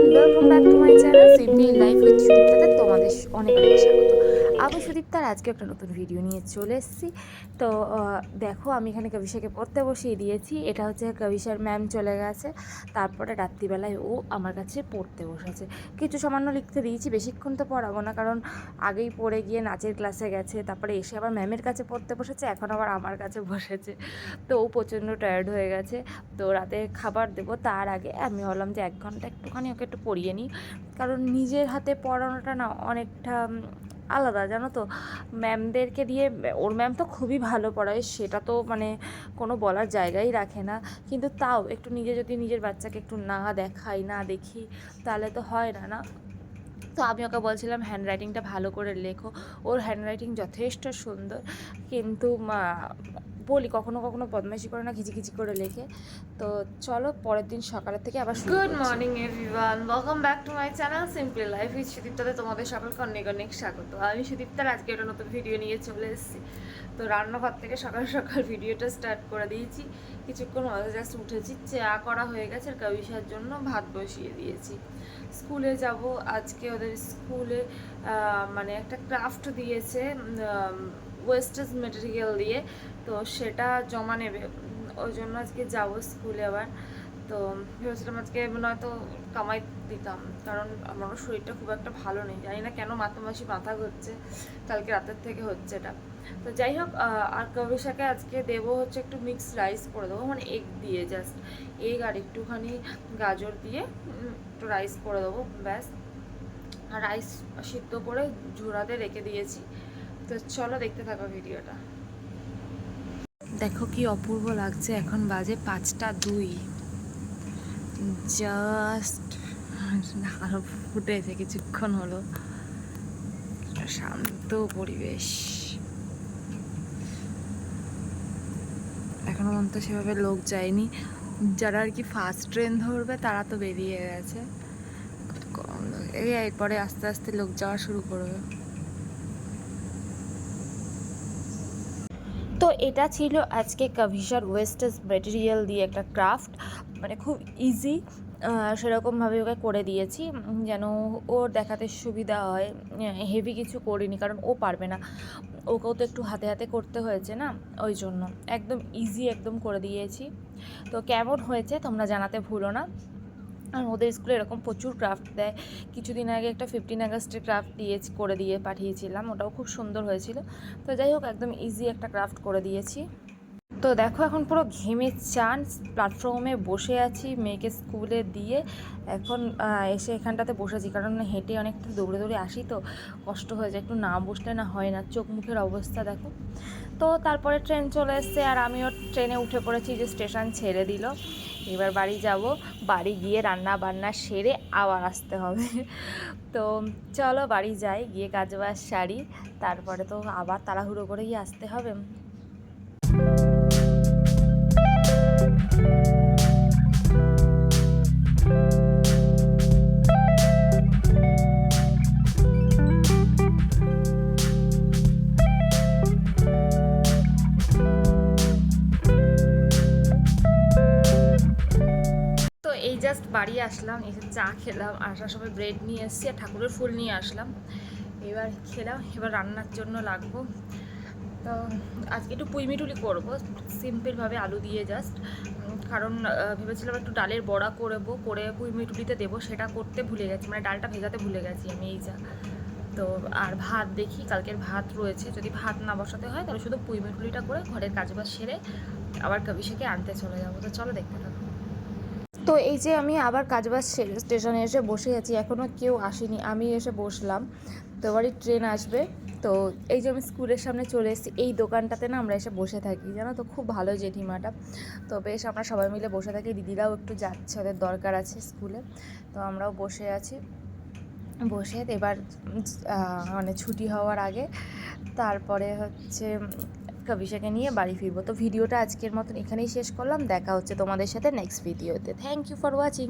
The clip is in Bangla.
Everyone welcome back to my channel simply life with সুদীপ্তাতে তোমাদের অনেক অনেক স্বাগত। আমি সুদীপ্তার আজকে একটা নতুন ভিডিও নিয়ে চলে এসেছি। তো দেখো, আমি এখানে কবিশাকে পড়তে বসিয়ে দিয়েছি। এটা হচ্ছে কবিশার ম্যাম চলে গেছে। তারপরে রাত্রিবেলায় ও আমার কাছে পড়তে বসেছে। কিছু সামান্য লিখতে দিয়েছি, বেশিক্ষণ তো পড়াবো না, কারণ আগেই পড়ে গিয়ে নাচের ক্লাসে গেছে। তারপরে এসে আবার ম্যামের কাছে পড়তে বসেছে, এখন আবার আমার কাছে বসেছে। তো ও প্রচণ্ড টায়ার্ড হয়ে গেছে। তো রাতে খাবার দেবো তার আগে। আমি ভাবলাম যে এক ঘণ্টা একটুখানি ওকে একটু পড়িয়ে নিই। কারণ নিজের হাতে পড়ানোটা না অনেকটা আলাদা, জানো তো? ম্যামদেরকে দিয়ে, ওর ম্যাম তো খুবই ভালো পড়ায়, সেটা তো মানে কোনো বলার জায়গাই রাখে না। কিন্তু তাও একটু নিজে যদি নিজের বাচ্চাকে একটু না দেখাই, না দেখি, তাহলে তো হয় না না? তো আমি ওকে বলছিলাম হ্যান্ড রাইটিংটা ভালো করে লেখো। ওর হ্যান্ড রাইটিং যথেষ্ট সুন্দর, কিন্তু বলি কখনো কখনো বদমাইশি করে না খিচিখিচি করে লেখে। তো চলো পরের দিন সকালের থেকে আবার good morning everyone welcome back to my channel simply life with সুদীপ্তাতে তোমাদের সকলকে অনেক অনেক স্বাগত। আমি সুদীপ্তার আজকে একটা নতুন ভিডিও নিয়ে চলে এসেছি। তো রান্নাঘর থেকে সকাল সকাল ভিডিওটা স্টার্ট করে দিয়েছি। কিছুক্ষণ হয়তো জাস্ট উঠেছি চা করা হয়ে গেছে আর কবিসার জন্য ভাত বসিয়ে দিয়েছি। স্কুলে যাব আজকে ওদের স্কুলে মানে একটা ক্রাফট দিয়েছে ওয়েস্টেজ মেটেরিয়াল দিয়ে, তো সেটা জমা নেবে। ওই জন্য আজকে যাব স্কুলে আবার। তো ভেবেছিলাম আজকে নয়তো কামাই দিতাম, কারণ আমারও শরীরটা খুব একটা ভালো নেই। জানি না কেন মাথা মাসি মাথা ঘুরছে, কালকে রাতের থেকে হচ্ছে এটা। তো যাই হোক আর কবিশাকে আজকে দেবো হচ্ছে একটু মিক্স রাইস করে দেবো মানে এগ দিয়ে জাস্ট এগ আর একটুখানি গাজর দিয়ে একটু রাইস করে দেবো, ব্যাস। রাইস সিদ্ধ করে ঝোড়াতে রেখে দিয়েছি। তো চলো দেখতে থাকো ভিডিওটা। দেখো কি অপূর্ব লাগছে, এখন বাজে পাঁচটা দুই। জাস্ট আরও ফুটেছে কিছুক্ষণ হলো। শান্ত পরিবেশ। এখনও মন তো সেভাবে লোক যায়নি। যারা আর কি ফার্স্ট ট্রেন ধরবে, তারা তো বেরিয়ে গেছে। কম এরপরে আস্তে আস্তে লোক যাওয়া শুরু করবে। তো এটা ছিল আজকে কভিশার ওয়েস্টেজ মেটেরিয়াল দিয়ে একটা ক্রাফট মানে খুব ইজি সেরকমভাবে ওকে করে দিয়েছি যেন ওর দেখাতে সুবিধা হয় হেভি কিছু করিনি, কারণ ও পারবে না। ওকেও তো একটু হাতে হাতে করতে হয়েছে না, ওই জন্য। একদম ইজি একদম করে দিয়েছি। তো কেমন হয়েছে তোমরা জানাতে ভুলো না। আর ওদের স্কুলে এরকম প্রচুর ক্রাফট দেয়। কিছুদিন আগে একটা ফিফটিন আগস্টের ক্রাফট দিয়ে করে দিয়ে পাঠিয়েছিলাম, ওটাও খুব সুন্দর হয়েছিল। তো যাই হোক, একদম ইজি একটা ক্রাফট করে দিয়েছি। তো দেখো এখন পুরো ঘেমে চান প্ল্যাটফর্মে বসে আছি মেয়েকে স্কুলে দিয়ে। এখন এসে এখানটাতে বসেছি কারণ হেঁটে অনেকটা দৌড়ে দৌড়ে আসি তো, কষ্ট হয়ে যায়, একটু না বসলে না হয় না, চোখ মুখের অবস্থা দেখো। তো তারপরে ট্রেন চলে এসছে, আর আমিও ট্রেনে উঠে পড়েছি যে স্টেশন ছেড়ে দিল। এবার বাড়ি যাব, বাড়ি গিয়ে রান্না বান্না সেরে আবার আসতে হবে। তো চলো বাড়ি যাই, গিয়ে কাজ বাজ সারি, তারপরে তো আবার তাড়াহুড়ো করেই আসতে হবে। এই জাস্ট বাড়ি আসলাম, এসে চা খেলাম, আসার সময় ব্রেড নিয়ে এসেছি আর ঠাকুরের ফুল নিয়ে আসলাম। এবার খেলাম, এবার রান্নার জন্য লাগবো। তো আজকে একটু পুঁইমিটুলি করব সিম্পলভাবে আলু দিয়ে জাস্ট কারণ ভেবেছিলাম একটু ডালের বড়া করব, করে পুঁইমিটুলিতে দেবো, সেটা করতে ভুলে গেছি মানে ডালটা ভেজাতে ভুলে গেছি আমি, এই যা। তো আর ভাত দেখি, কালকের ভাত রয়েছে, যদি ভাত না বসাতে হয়, তাহলে শুধু পুঁইমিটুলিটা করে ঘরের কাজবাজ সেরে আবার কবিশাকে আনতে চলে যাব। তো চলো দেখতে থাকো। তো এই যে আমি আবার কাজবাজ স্টেশনে এসে বসে আছি এখনও কেউ আসেনি, আমি এসে বসলাম। তো এবারই ট্রেন আসবে। তো এই যে আমি স্কুলের সামনে চলে এসেছি, এই দোকানটাতে না আমরা এসে বসে থাকি, জানো তো? খুব ভালো জেঠিমাটা। তো বেশ আমরা সবাই মিলে বসে থাকি, দিদিরাও একটু যাচ্ছে, ওদের দরকার আছে স্কুলে। তো আমরাও বসে আছি। বসে এবার মানে ছুটি হওয়ার আগে, তারপরে হচ্ছে কবিশাকে নিয়ে বাড়ি ফিরবো। তো ভিডিওটা আজকের মতন এখানেই শেষ করলাম। দেখা হচ্ছে তোমাদের সাথে নেক্সট ভিডিওতে থ্যাংক ইউ ফর ওয়াচিং